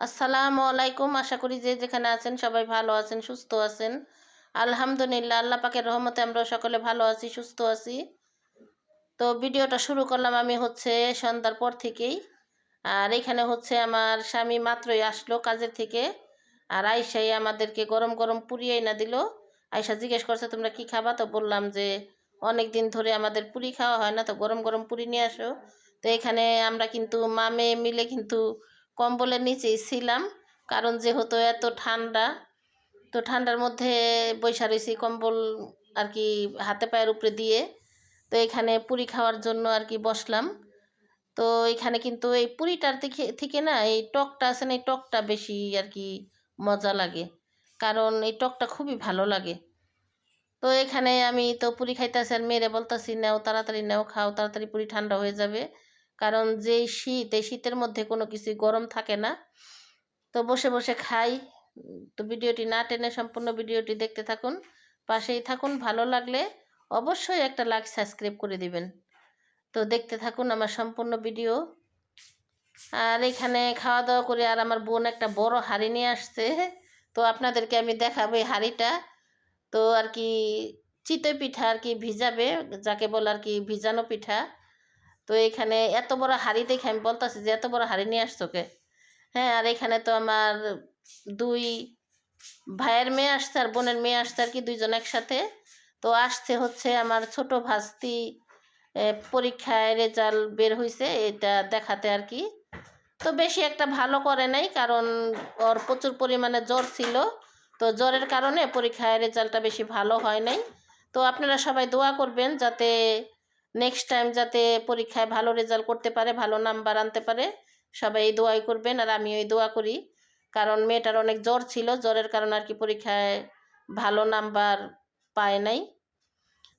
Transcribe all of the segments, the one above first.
আসসালামু আলাইকুম। আশা করি যে যেখানে আছেন সবাই ভালো আছেন, সুস্থ আছেন। আলহামদুলিল্লাহ, আল্লাহ পাকের রহমতে আমরা সকলে ভালো আছি, সুস্থ আছি। তো ভিডিওটা শুরু করলাম আমি হচ্ছে সন্ধ্যার পর থেকেই। আর এখানে হচ্ছে আমার স্বামী মাত্রই আসলো কাজের থেকে। আর আয়সাই আমাদেরকে গরম গরম পুরি না দিল। আয়সা জিজ্ঞেস করছে, তোমরা কি খাবা? তো বললাম যে, অনেক দিন ধরে আমাদের পুরি খাওয়া হয় না, তো গরম গরম পুরি নিয়ে আসো। তো এখানে আমরা কিন্তু মামে মিলে কিন্তু কম্বলের নিচেই ছিলাম, কারণ যেহেতু এত ঠান্ডা, তো ঠান্ডার মধ্যে বৈশা রয়েছি কম্বল আর কি হাতে পায়ের উপরে দিয়ে। তো এখানে পুরি খাওয়ার জন্য আর কি বসলাম। তো এখানে কিন্তু এই পুরিটার থেকে না এই টকটা আছে না, এই টকটা বেশি আর কি মজা লাগে। কারণ এই টকটা খুবই ভালো লাগে। তো এখানে আমি তো পুরি খাইতেছি আর মেরে বলতেছি, নাও, তাড়াতাড়ি নাও, খাও, তাড়াতাড়ি পুরি ঠান্ডা হয়ে যাবে। কারণ যেই শীত, এই শীতের মধ্যে কোনো কিছু গরম থাকে না। তো বসে বসে খাই। তো ভিডিওটি না টেনে সম্পূর্ণ ভিডিওটি দেখতে থাকুন। পাশেই থাকুন, ভালো লাগলে অবশ্যই একটা লাইক সাবস্ক্রাইব করে দিবেন। তো দেখতে থাকুন আমার সম্পূর্ণ ভিডিও। আর এখানে খাওয়া দাওয়া করে আর আমার বোন একটা বড় হাঁড়ি নিয়ে আসছে। তো আপনাদেরকে আমি দেখাবো এই হাঁড়িটা। তো আর কি চিতই পিঠা আর কি ভিজাবে, যাকে বলে আর কি ভিজানো পিঠা। তো এখানে এত বড় হাঁড়ি দেখে আমি বলতেছি যে, এত বড় হাঁড়ি নিয়ে আসছো কে? হ্যাঁ আর এখানে তো আমার দুই ভাইয়ের মেয়ে আসছে আর বোনের মেয়ে আসছে আর কি, দুইজন একসাথে। তো আসছে হচ্ছে আমার ছোট ভাস্তি পরীক্ষায় রেজাল্ট বের হয়েছে এটা দেখাতে আর কি। তো বেশি একটা ভালো করে নাই, কারণ ওর প্রচুর পরিমাণে জ্বর ছিল। তো জ্বরের কারণে পরীক্ষায় রেজাল্টটা বেশি ভালো হয় নাই। তো আপনারা সবাই দোয়া করবেন যাতে নেক্সট টাইম যাতে পরীক্ষায় ভালো রেজাল্ট করতে পারে, ভালো নাম্বার আনতে পারে, সবাই এই দোয়াই করবেন আর আমি ওই দোয়া করি। কারণ মেয়েটার অনেক জ্বর ছিল, জ্বরের কারণে আর কি পরীক্ষায় ভালো নাম্বার পায় নাই।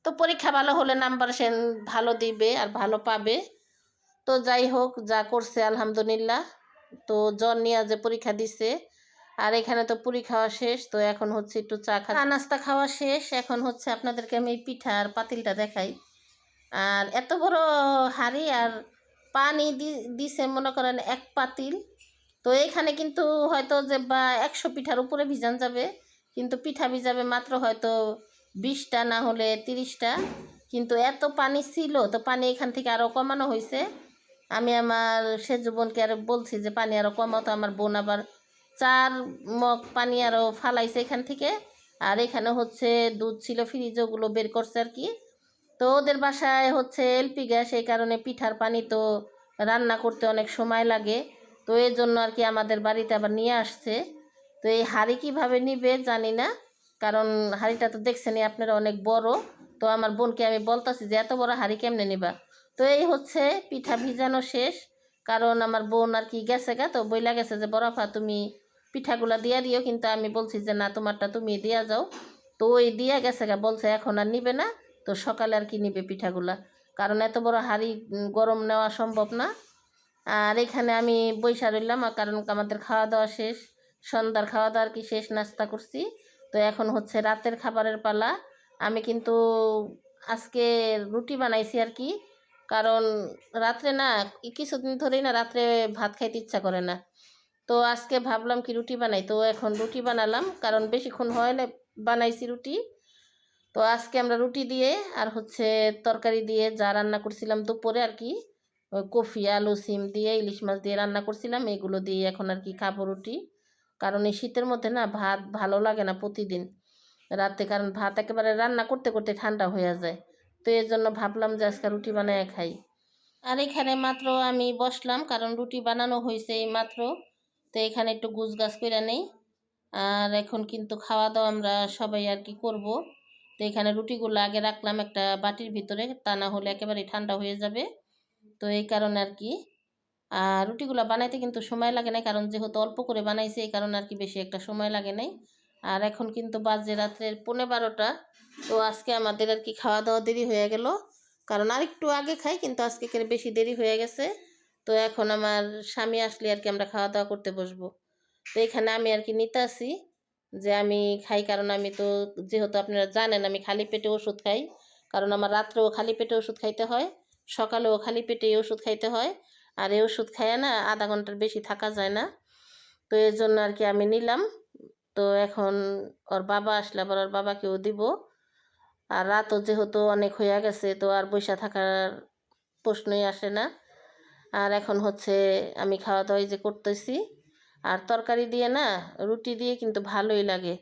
তো পরীক্ষা ভালো হলে নাম্বার সে ভালো দিবে আর ভালো পাবে। তো যাই হোক, যা করছে আলহামদুলিল্লাহ। তো জ্বর নিয়ে যে পরীক্ষা দিছে, আর এখানে তো পুরি খাওয়া শেষ, তো এখন হচ্ছে একটু চা খা নাস্তা খাওয়া শেষ। এখন হচ্ছে আপনাদেরকে আমি পিঠা আর পাতিলটা দেখাই। আর এত বড় হাঁড়ি আর পানি দিছে মনে করেন এক পাতিল। তো এখানে কিন্তু হয়তো যে বা একশো পিঠার উপরে ভিজান যাবে, কিন্তু পিঠা ভিজাবে মাত্র হয়তো বিশটা না হলে তিরিশটা। কিন্তু এত পানি ছিল, তো পানি এখান থেকে আরও কমানো হয়েছে আমি আমার সেজু বোনকে আর বলছি যে পানি আরও কমাতো আমার বোন আবার চার মগ পানি আরও ফালাইছে এখান থেকে। আর এখানে হচ্ছে দুধ ছিল, ফ্রিজ ওগুলো বের করছে আর কি। তো ওদের বাসায় হচ্ছে এলপি গ্যাস, এই কারণে পিঠার পানি তো রান্না করতে অনেক সময় লাগে। তো এই জন্য আর কি আমাদের বাড়িতে আবার নিয়ে আসছে। তো এই হাঁড়ি কীভাবে নিবে জানি না, কারণ হাঁড়িটা তো দেখছেনই আপনারা অনেক বড়। তো আমার বোনকে আমি বলতেছি যে, এত বড় হাঁড়ি কেমনে নিবা? তো এই হচ্ছে পিঠা ভিজানো শেষ। কারণ আমার বোন আর কি গেছে গা, তো বইলা গেছে যে বরফা তুমি পিঠাগুলা দিয়া দিও। কিন্তু আমি বলছি যে, না, তোমারটা তুমি দিয়া যাও। তো ওই দিয়া গেছে গা, বলছে এখন আর নিবে না। তো সকালে আর কি নিবে পিঠাগুলা। কারণ এত বড় হাঁড়ি গরম নেওয়া সম্ভব না। আর এখানে আমি বৈশা রইলাম কারণ আমাদের খাওয়া দাওয়া শেষ। সন্ধ্যার খাওয়া দাওয়ার কি শেষ নাস্তা করছি। তো এখন হচ্ছে রাতের খাবারের পালা। আমি কিন্তু আজকে রুটি বানাইছি আর কি। কারণ রাত্রে না, কিছুদিন ধরেই না রাত্রে ভাত খাইতে ইচ্ছা করে না। তো আজকে ভাবলাম কি রুটি বানাই। তো এখন রুটি বানালাম। কারণ বেশিক্ষণ হয় না বানাইছি রুটি। তো আজকে আমরা রুটি দিয়ে আর হচ্ছে তরকারি দিয়ে যা রান্না করছিলাম দুপুরে আর কি, ওই কফি, আলু, সিম দিয়ে, ইলিশ মাছ দিয়ে রান্না করছিলাম। এগুলো দিয়ে এখন আর কি খাব রুটি। কারণ এই শীতের মধ্যে না ভাত ভালো লাগে না প্রতিদিন। রাতে কারণ ভাত একেবারে রান্না করতে করতে ঠান্ডা হয়ে যায়। তো এর জন্য ভাবলাম যে আজকে রুটি বানায় খাই। আর এখানে মাত্র আমি বসলাম, কারণ রুটি বানানো হয়েছে এই মাত্র। তো এখানে একটু গুছ গাছ করে নেই। আর এখন কিন্তু খাওয়া দাওয়া আমরা সবাই আর কি করব। তো এখানে রুটিগুলো আগে রাখলাম একটা বাটির ভিতরে, তা না হলে একেবারে ঠান্ডা হয়ে যাবে। তো এই কারণে আর কি। আর রুটিগুলো বানাইতে কিন্তু সময় লাগে না কারণ যেহেতু অল্প করে বানাইছে, এই কারণে আর কি বেশি একটা সময় লাগে নাই। আর এখন কিন্তু বাজে রাত্রের পৌনে বারোটা, তো আজকে আমাদের আর কি খাওয়া দাওয়া দেরি হয়ে গেল। কারণ আর একটু আগে খাই, কিন্তু আজকে বেশি দেরি হয়ে গেছে। তো এখন আমার স্বামী আসলে আর কি আমরা খাওয়া দাওয়া করতে বসবো। তো এখানে আমি আর কি নিতে আসি। যে আমি খাই কারণ আমি তো যেহেতু আপনারা জানেন আমি খালি পেটে ওষুধ খাই, কারণ আমার রাত্রেও খালি পেটে ওষুধ খাইতে হয়, সকালেও খালি পেটে ওষুধ খাইতে হয়, আর এই ওষুধ খাইয়া না আধা ঘণ্টার বেশি থাকা যায় না। তো এর জন্য আর কি আমি নিলাম। তো এখন ওর বাবা আসলে আবার ওর বাবাকেও দিব। আর রাতও যেহেতু অনেক হয়ে গেছে, তো আর বৈশা থাকার প্রশ্নই আসে না। আর এখন হচ্ছে আমি খাওয়া দাওয়া এই যে করতেছি আর তরকারি দিয়ে না রুটি দিয়ে কিন্তু ভালোই লাগে।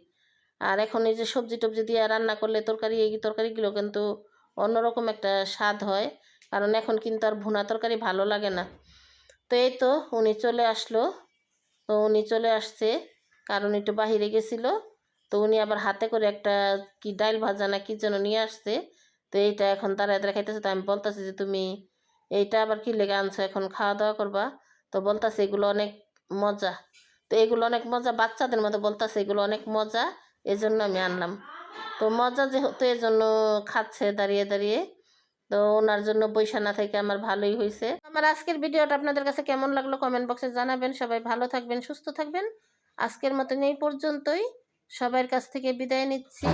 আর এখন এই যে সবজি টবজি দিয়ে রান্না করলে তরকারি, এই তরকারিগুলো কিন্তু অন্যরকম একটা স্বাদ হয়। কারণ এখন কিন্তু আর ভুনা তরকারি ভালো লাগে না। তো এই তো উনি চলে আসলো। তো উনি চলে আসছে, কারণ একটু বাহিরে গেছিল। তো উনি আবার হাতে করে একটা কি ডাইল ভাজা না কি যেন নিয়ে আসছে। তো এইটা এখন তারা এদের খাইতেছে তো আমি বলতেছি যে, তুমি এইটা আবার কি লেগে আনছো? এখন খাওয়া দাওয়া করবা? তো বলতাছে, এগুলো অনেক মজা। তো এগুলো অনেক মজা, বাচ্চাদের মতো বলতাছে এগুলো অনেক মজা এই জন্য আমি আনলাম। তো মজা যেহেতু এই জন্য খাচ্ছে দাঁড়িয়ে দাঁড়িয়ে। তো ওনার জন্য বৈশা না থেকে আমার ভালোই হয়েছে আমার আজকের ভিডিওটা আপনাদের কাছে কেমন লাগল কমেন্ট বক্সে জানাবেন। সবাই ভালো থাকবেন, সুস্থ থাকবেন। আজকের মতন এই পর্যন্তই। সবার কাছ থেকে বিদায় নিচ্ছি।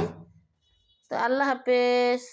তো আল্লাহ হাফেজ।